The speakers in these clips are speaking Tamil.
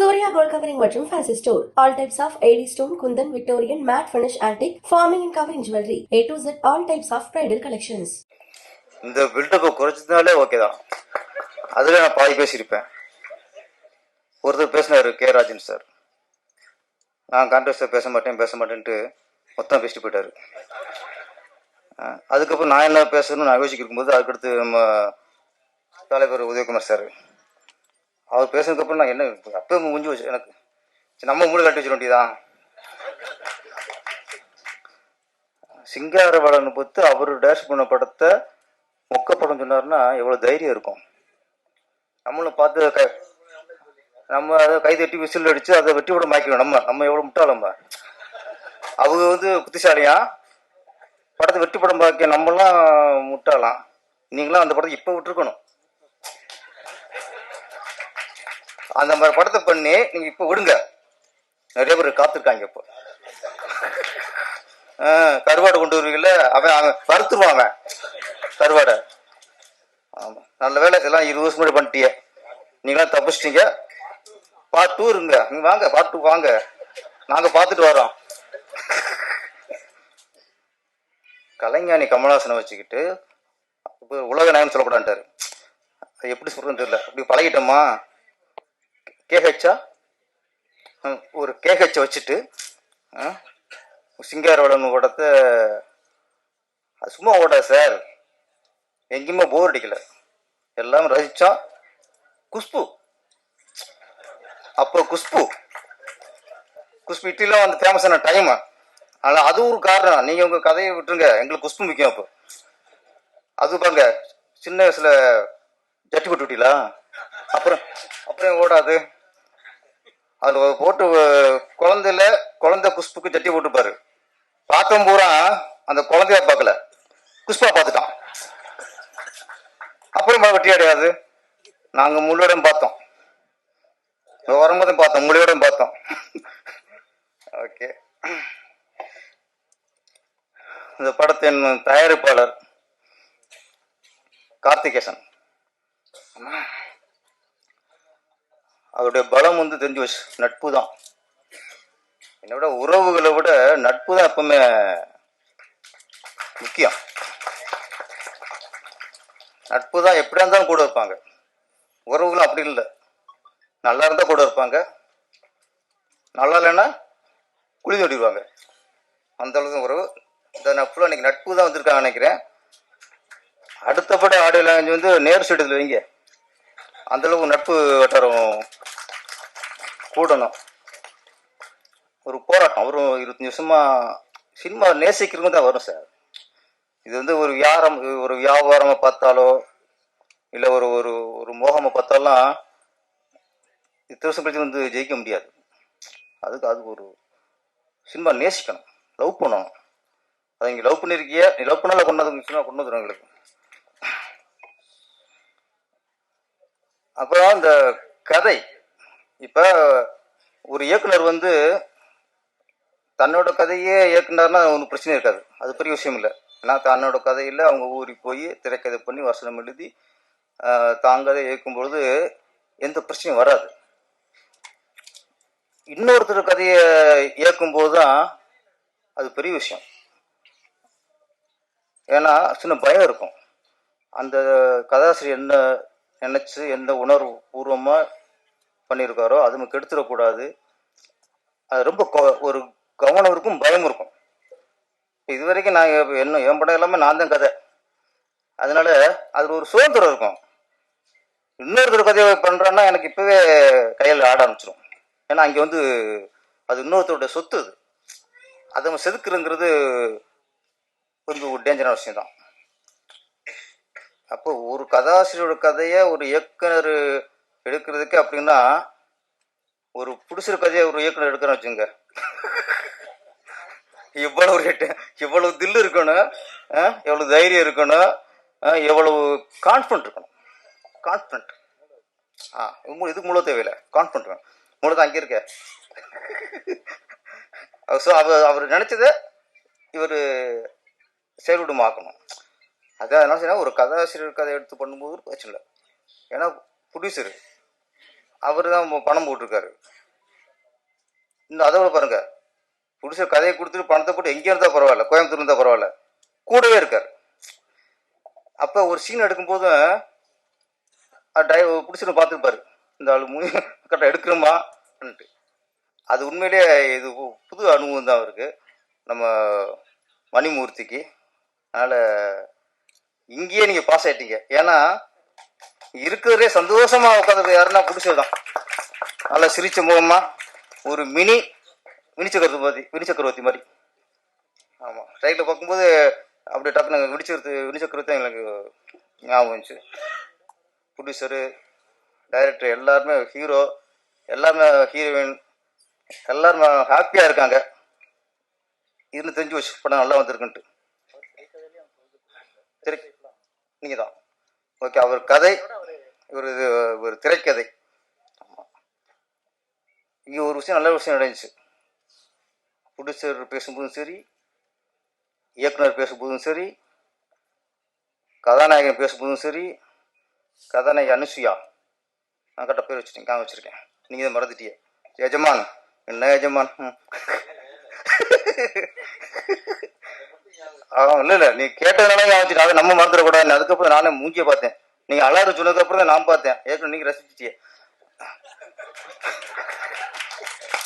சூர்யா கோல்ட் கவரிங் மற்றும் fancy store all types of AD stone kundan Victorian matte finish antique forming and covering jewellery A to Z all types of bridal collections இந்த பில்டப்பை குறைச்சதுனாலே ஓகே தான். அதில் நான் பாதி பேசியிருப்பேன். ஒருத்தர் பேசினார் கே ராஜன் சார் நான் கான்ட்ரஸ்டாக பேச மாட்டேன் பேச மாட்டேன்ட்டு மொத்தம் பேசிட்டு போயிட்டாரு. அதுக்கப்புறம் நான் என்ன பேசணும்னு நான் யோசிக்கிருக்கும்போது அதுக்கடுத்து நம்ம தலைவர் உதயகுமார் சார் அவர் பேசுனதுக்கப்புறம் நான் என்ன அப்பவே முடிஞ்சு வச்சு எனக்கு சரி, நம்ம மூளை கட்டி வச்சிட வேண்டியதான் சிங்காரவளன் பொறுத்து அவர் டேஷ் பண்ண படத்தை மொக்க படம் சொன்னார்னா எவ்வளோ தைரியம் இருக்கும். நம்மளும் பார்த்து க நம்ம அதை கை தட்டி விசில் அடிச்சு அதை வெட்டி விட மாய்க்கணும். நம்ம நம்ம எவ்வளோ முட்டாளம்ப நம்ம அவங்க வந்து புத்திசாலியா படத்தை வெட்டி படம் பார்க்க நம்மளாம் முட்டாளாம். நீங்களாம் அந்த படத்தை இப்போ விட்டுருக்கணும். அந்த மாதிரி படத்தை பண்ணி நீங்க இப்போ விடுங்க. நிறைய பேர் காத்திருக்காங்க இப்போ. கருவாடு கொண்டு வருவீங்கல்ல அவன் அவன் வறுத்துருவான் அவன். கருவாடை. ஆமா. நல்ல வேலை எல்லாம் இருபது வருஷம் முன்னாடி பண்ணிட்டீங்க நீங்களாம் தப்பிச்சிட்டீங்க. பார்ட் டூ இருங்க. நீங்க வாங்க பார்ட் டூ வாங்க. நாங்க பார்த்துட்டு வரோம். கலைஞானி கமலஹாசனை வச்சுக்கிட்டு இப்போ உலக நாயன் சொல்லக்கூடாதுட்டாரு எப்படி சொல்றதுன்னு தெரியல. அப்படி பழகிட்டோமா? கேஹெச்சா ஒரு கேஹெச்சை வச்சுட்டு ஆ, சிங்காரவளன் படத்தை அது சும்மா ஓடாது சார். எங்கேயுமே போர் அடிக்கல. எல்லாம் ரசிச்சா குஷ்பு. அப்போ குஷ்பு. குஷ்பு இட்லிலாம் வந்து ஃபேமஸான டைம் ஆனால் அது ஒரு காரணம். நீங்கள் உங்கள் கதையை விட்டுருங்க. எங்களுக்கு குஷ்பு முக்கியம் அப்போ. அது பாருங்க. சின்ன வயசில் ஜட்டி போட்டு விட்டீங்களா? அப்புறம் அப்புறம் ஓடாது? அதில் போட்டு குழந்தையில குழந்தை குஷ்புக்கு சட்டி போட்டுப்பாரு. பார்க்கும் பூரா அந்த குழந்தைய பார்க்கல. குஷ்பா பார்த்துட்டான். அப்புறம் வெட்டி அடையாது. நாங்க முள்ளிடம் பார்த்தோம். வரும்போதும் பார்த்தோம் முள்ளியோடும் பார்த்தோம். ஓகே. இந்த படத்தின் தயாரிப்பாளர் கார்த்திகேசன். அதோடைய பலம் வந்து தெரிஞ்சு வச்சு நட்பு தான் என்னை விட உறவுகளை விட நட்பு தான் எப்பவுமே முக்கியம். நட்பு தான் எப்படியா இருந்தாலும் கூட இருப்பாங்க. உறவுகளும் அப்படி இல்லை. நல்லா இருந்தால் கூட இருப்பாங்க. நல்லா இல்லைன்னா குழி தோண்டிடுவாங்க. அந்த அளவுக்கு உறவு. இந்த நட்புல இன்னைக்கு நட்பு தான் வந்திருக்காங்க நினைக்கிறேன். அடுத்தபடி ஆடியோ லாங்குவேஜ் வந்து நேர் சைடுல வைங்க. அந்தளவு நட்பு வட்டாரம் கூடணும். ஒரு போராட்டம் ஒரு இருபத்தஞ்சி வருஷமா சினிமா நேசிக்கிறவங்க தான் வரும் சார். இது வந்து ஒரு வியாரம் ஒரு வியாபாரமா பார்த்தாலோ இல்லை ஒரு ஒரு ஒரு மோகமா பார்த்தாலாம் இத்தனை வருஷம் கழிச்சு வந்து ஜெயிக்க முடியாது. அதுக்கு அதுக்கு ஒரு சினிமா நேசிக்கணும் லவ் பண்ணணும். அதை இங்கே லவ் பண்ணியிருக்கிய நீ லவ் பண்ணால கொண்டு வந்து சினிமா கொண்டு வந்துடும் எங்களுக்கு. அப்புறம் இந்த கதை. இப்போ ஒரு இயக்குனர் வந்து தன்னோட கதையே இயக்குனார்னா ஒன்றும் பிரச்சனை இருக்காது. அது பெரிய விஷயம் இல்லை. ஏன்னா தன்னோட கதையில் அவங்க ஊருக்கு போய் திரைக்கதை பண்ணி வசனம் எழுதி தாங்கதை இயக்கும்பொழுது எந்த பிரச்சனையும் வராது. இன்னொருத்தர் கதையை இயக்கும்போது தான் அது பெரிய விஷயம். ஏன்னா சின்ன பயம் இருக்கும். அந்த கதாசிரியர் என்ன நினைச்சு எந்த உணர்வு பூர்வமாக பண்ணியிருக்காரோ அது நமக்கு கெடுத்துடக்கூடாது அது ரொம்ப கொ- ஒரு கவனம் இருக்கும் பயம் இருக்கும். இது வரைக்கும் நான் என்ன என் படம் எல்லாமே நான் தான் கதை. அதனால அதில் ஒரு சுதந்திரம் இருக்கும். இன்னொருத்தர் கதையை பண்ணுறேன்னா எனக்கு இப்போவே கையில் ஆட ஆரம்பிச்சிடும் ஏன்னா அங்கே வந்து அது இன்னொருத்தருடைய சொத்து அது. அதை நம்ம செதுக்குறங்கிறது கொஞ்சம் ஒரு டேஞ்சரான விஷயம் தான் அப்போ ஒரு கதாசிரியரோட கதையை ஒரு இயக்குனர் எடுக்கிறதுக்கு அப்படின்னா ஒரு புடிச்சிரு கதையை ஒரு இயக்குனர் எடுக்கிறோம் வச்சுங்க இவ்வளவு ரேட்டு இவ்வளவு தில் இருக்கணும் எவ்வளவு தைரியம் இருக்கணும் ஆ, எவ்வளவு கான்ஃபிடன்ட் இருக்கணும். கான்ஃபிடன்ட் ஆ உங்க- இதுக்கு முழு தேவையில்லை. கான்ஃபிடன்ட் வேணும். முழு தான் அங்கே இருக்க. ஸோ அவர் அவர் நினைச்சதை இவர் செயல்விடமாக்கணும் அதான் என்ன சரி ஒரு கதாசிரியர் கதை எடுத்து பண்ணும்போது பிரச்சனை இல்லை. ஏன்னா ப்ரொடியூசர் அவர் தான் பணம் போட்டிருக்காரு. இன்னும் அதை விட பாருங்க ப்ரொடியூசர் கதையை கொடுத்துட்டு பணத்தை போட்டு எங்கே இருந்தால் பரவாயில்ல கோயம்புத்தூர் இருந்தால் பரவாயில்ல கூடவே இருக்கார். அப்போ ஒரு சீன் எடுக்கும்போதும் டிரைவர் பிடிச்சிட்டு பார்த்துருப்பாரு இந்த ஆள் மூவி கரெக்டாக எடுக்கிறோமான்ட்டு அது உண்மையிலே இது பு- புது அனுபவம் தான் அவருக்கு. நம்ம மணிமூர்த்திக்கு. அதனால் இங்கேயே நீங்கள் பாஸ் ஆயிட்டீங்க. ஏன்னா இருக்கிறதே சந்தோஷமா உட்காந்து யாருன்னா பிடிச்சதுதான். நல்லா சிரிச்ச முகமா ஒரு மினி மினி சக்கரவர்த்தி மினி சக்கரவர்த்தி மாதிரி. ஆமாம் ரைட்டில் பார்க்கும்போது அப்படியே டக்குனு விடிச்சக்கரத்து வினி சக்கரவர்த்தி எங்களுக்கு ஞாபகம் வந்துச்சு. ப்ரொடியூசரு டைரக்டர் எல்லாருமே ஹீரோ எல்லாருமே ஹீரோயின் எல்லாருமே ஹாப்பியாக இருக்காங்க. இருந்து தெரிஞ்சு வச்சு படம் நல்லா வந்திருக்குன்ட்டு. சரி. நீங்கள் தான் ஓகே அவர் கதை ஒரு ஒரு திரைக்கதை. இங்கே ஒரு விஷயம் நல்ல விஷயம் நடந்துச்சு. ப்ரொடியூசர் பேசும்போதும் சரி இயக்குனர் பேசும்போதும் சரி கதாநாயகன் பேசும்போதும் சரி கதாநாயகி அனுசுயா நான் கரெக்டாக பேர் வச்சுட்டேன் காம வச்சுருக்கேன். நீங்கள் இதை மறந்துட்டியே எஜமான் என்ன எஜமான்? இல்லை இல்லை. நீ கேட்டதுனால ஞாபகம் வச்சுட்டு அதை நம்ம மறந்துடக்கூடாது அதுக்கப்புறம் நானே மூஞ்சிய பார்த்தேன். நீங்கள் அலாறு சொன்னதுக்கப்புறம் தான் நான் பார்த்தேன். ஏற்கனவே நீங்க ரசிச்சிட்டியே.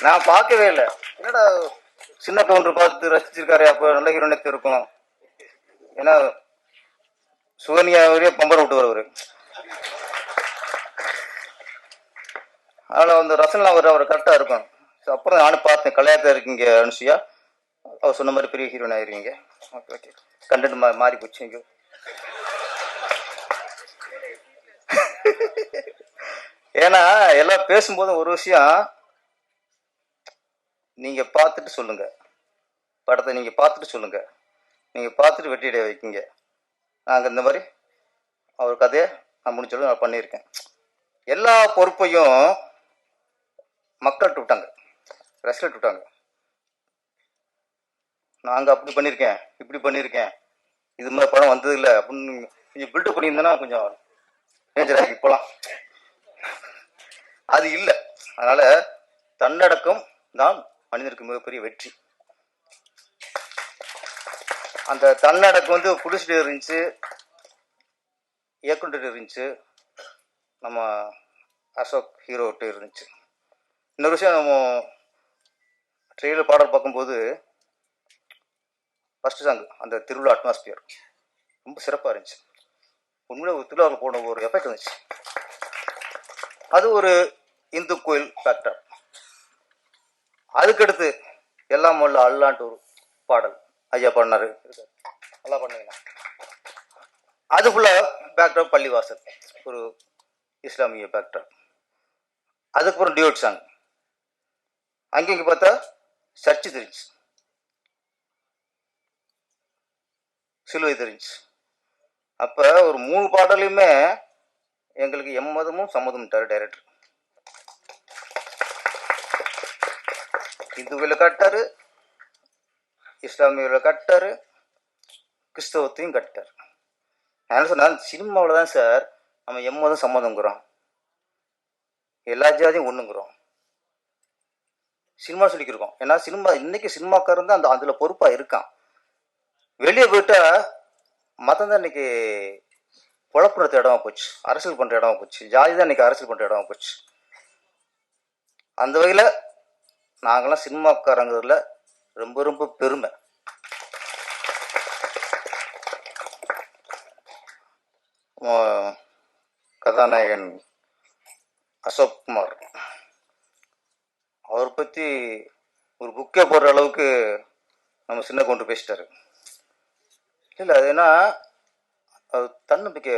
நான் பார்க்கவே இல்லை. என்னடா சின்ன கவுண்டர் பார்த்து ரசிச்சிருக்காரு. அப்போ நல்ல ஹீரோனத்து இருக்கும். ஏன்னா சுகன்யா வரையே பம்பரம் விட்டு வருவாரு. அதனால அந்த ரசனை அவர் அவர் கரெக்டாக இருக்கும். அப்புறம் நானும் பார்த்தேன். கல்யாணத்தில் இருக்கீங்க அனுஷியா. அவர் சொன்ன மாதிரி பெரிய ஹீரோயின் ஆயிருவீங்க. ஓகே ஓகே கண்டென்ட் மா மாறி போச்சு இங்கே ஏன்னா எல்லாம் பேசும்போது ஒரு விஷயம் நீங்க பார்த்துட்டு சொல்லுங்க. படத்தை நீங்க பார்த்துட்டு சொல்லுங்க. நீங்க பார்த்துட்டு வெட்டியிட வைக்கீங்க. நாங்கள் இந்த மாதிரி அவர் கதையை நான் முடிச்சளவு நான் பண்ணியிருக்கேன். எல்லா பொறுப்பையும் மக்கள்கிட்ட விட்டாங்க. ரசிகர்கிட்ட விட்டாங்க. நாங்கள் அப்படி பண்ணியிருக்கேன் இப்படி பண்ணியிருக்கேன் இது மாதிரி படம் வந்தது இல்லை அப்படின்னு கொஞ்சம் பில்டப் பண்ணியிருந்தேன்னா கொஞ்சம் டேஞ்சர் ஆகி போகலாம் அது இல்லை. அதனால தன்னடக்கம் தான் மனிதனுக்கு மிகப்பெரிய வெற்றி. அந்த தன்னடக்கம் வந்து புடிச்சிட்டு இருந்துச்சு இயக்குனர் இருந்துச்சு நம்ம அசோக் ஹீரோட்டு இருந்துச்சு. இன்னொரு விஷயம் நம்ம ட்ரெயிலர் பாடல் பார்க்கும்போது ஃபர்ஸ்ட் சாங் அந்த திருவிழா அட்மாஸ்பியர் ரொம்ப சிறப்பாக இருந்துச்சு. உண்மையிலே ஒரு திருவிழாவில் போன ஒரு எஃபெக்ட் இருந்துச்சு அது ஒரு இந்து கோயில் ஃபேக்டர் அதுக்கடுத்து எல்லாம் உள்ள அல்லான்ட்டு ஒரு பாடல். ஐயா பண்ணாரு. நல்லா பண்ணுவீங்க அது ஃபுல்லாக பேக்ட்ராப் பள்ளிவாசல். ஒரு இஸ்லாமிய பேக்டர் அதுக்கப்புறம் டியூட் சாங் அங்கே இங்கே பார்த்தா சர்ச்சு தெரிஞ்சு சிலுவை தெரிஞ்சு. அப்போ ஒரு மூணு பாடலையுமே எங்களுக்கு எம்மதமும் சம்மதம்ட்டார் டைரக்டர் இந்துவில் கட்டாரு இஸ்லாமியில் கட்டாரு கிறிஸ்தவத்தையும் கட்டார். நான் என்ன சொன்னேன்? சினிமாவில் தான் சார் நம்ம எம்மதம் சம்மதங்கிறோம் எல்லா ஜாதியும் ஒன்றுங்கிறோம் சினிமா சொல்லிக்கிருக்கோம். ஏன்னா சினிமா இன்னைக்கு சினிமாக்காரன் தான் அந்த அதில் பொறுப்பாக இருக்கான். வெளியே போயிட்டா மதம் தான் இன்னைக்கு குழப்புறது இடமா போச்சு. அரசியல் பண்ணுற இடமா போச்சு. ஜாதி தான் இன்னைக்கு அரசியல் பண்ணுற இடமா போச்சு. அந்த வகையில் நாங்களாம் சினிமாக்காரங்கிறதுல ரொம்ப ரொம்ப பெருமை. கதாநாயகன் அசோக் குமார். அவரை பற்றி ஒரு புக்கே போடுற அளவுக்கு நம்ம சின்ன கொண்டு பேசிட்டாரு. இல்லை அது என்ன அது தன்னம்பிக்கை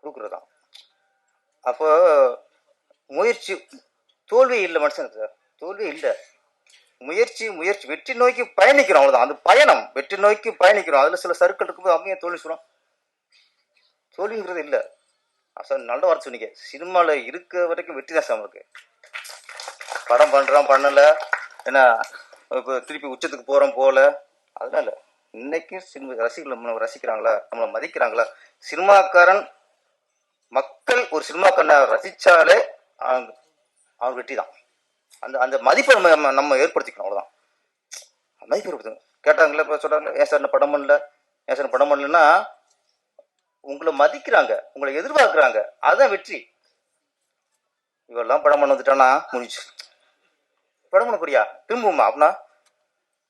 கொடுக்குறதான் அப்போ முயற்சி தோல்வி இல்லை மனுஷனுக்கு தோல்வி இல்லை. முயற்சி முயற்சி வெற்றி நோக்கி பயணிக்கிறோம் அவ்வளோதான் அந்த பயணம் வெற்றி நோக்கி பயணிக்கிறோம். அதில் சில சருக்கள் இருக்கும்போது அம்மையை தோல்வி சொல்கிறோம் தோல்விங்கிறது இல்லை. சார் நல்ல வார்த்தை சொன்னீங்க. சினிமாவில் இருக்க வரைக்கும் வெற்றி தான் சார் நம்மளுக்கு படம் பண்ணுறோம் பண்ணலை. ஏன்னா இப்போ திருப்பி உச்சத்துக்கு போகிறோம் போகல அதனால இன்னைக்கும் சினிமா ரசிகர்கள் நம்மளை ரசிக்கிறாங்களா? நம்மளை மதிக்கிறாங்களா? சினிமாக்காரன் மக்கள் ஒரு சினிமாக்காரனை ரசிச்சாலே அவங்க அவங்க வெற்றி தான் அந்த அந்த மதிப்பை நம்ம நம்ம- நம்ம ஏற்படுத்திக்கணும் அவ்வளோதான் மதிப்பு ஏற்படுத்தணும். கேட்டாங்களே இப்போ சொல்கிறாங்க ஏன் சார் நான் படம் பண்ணல? ஏன் சார் படம் பண்ணலன்னா உங்களை மதிக்கிறாங்க உங்களை எதிர்பார்க்குறாங்க. அதுதான் வெற்றி. இவெல்லாம் படம் பண்ண வந்துட்டானா? முடிஞ்சு படம் பண்ண போறியா? திரும்புமா அப்படின்னா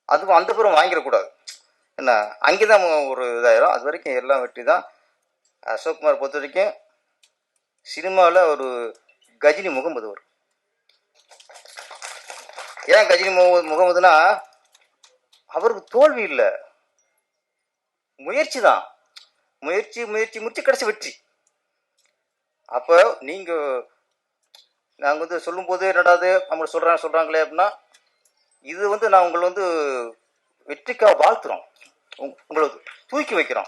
அதுவும் அந்த பேரும் வாங்கிடக்கூடாது. என்ன அங்கே தான் ஒரு இதாயிரும். அது வரைக்கும் எல்லாம் வெற்றி தான் அசோக்குமார் பொறுத்த வரைக்கும் சினிமாவில் ஒரு கஜினி முகமது வரும் ஏன் கஜினி முகமது முகமதுனா அவருக்கு தோல்வி இல்லை. முயற்சி தான் முயற்சி முயற்சி முயற்சி கிடச்சி வெற்றி. அப்போ நீங்கள் நாங்கள் வந்து சொல்லும்போது என்னடாது நம்மளை சொல்கிறாங்க சொல்கிறாங்களே அப்படின்னா இது வந்து நான் உங்களை வந்து வெற்றிக்காக வாழ்த்துறோம். உங்களை தூக்கி வைக்கிறோம்.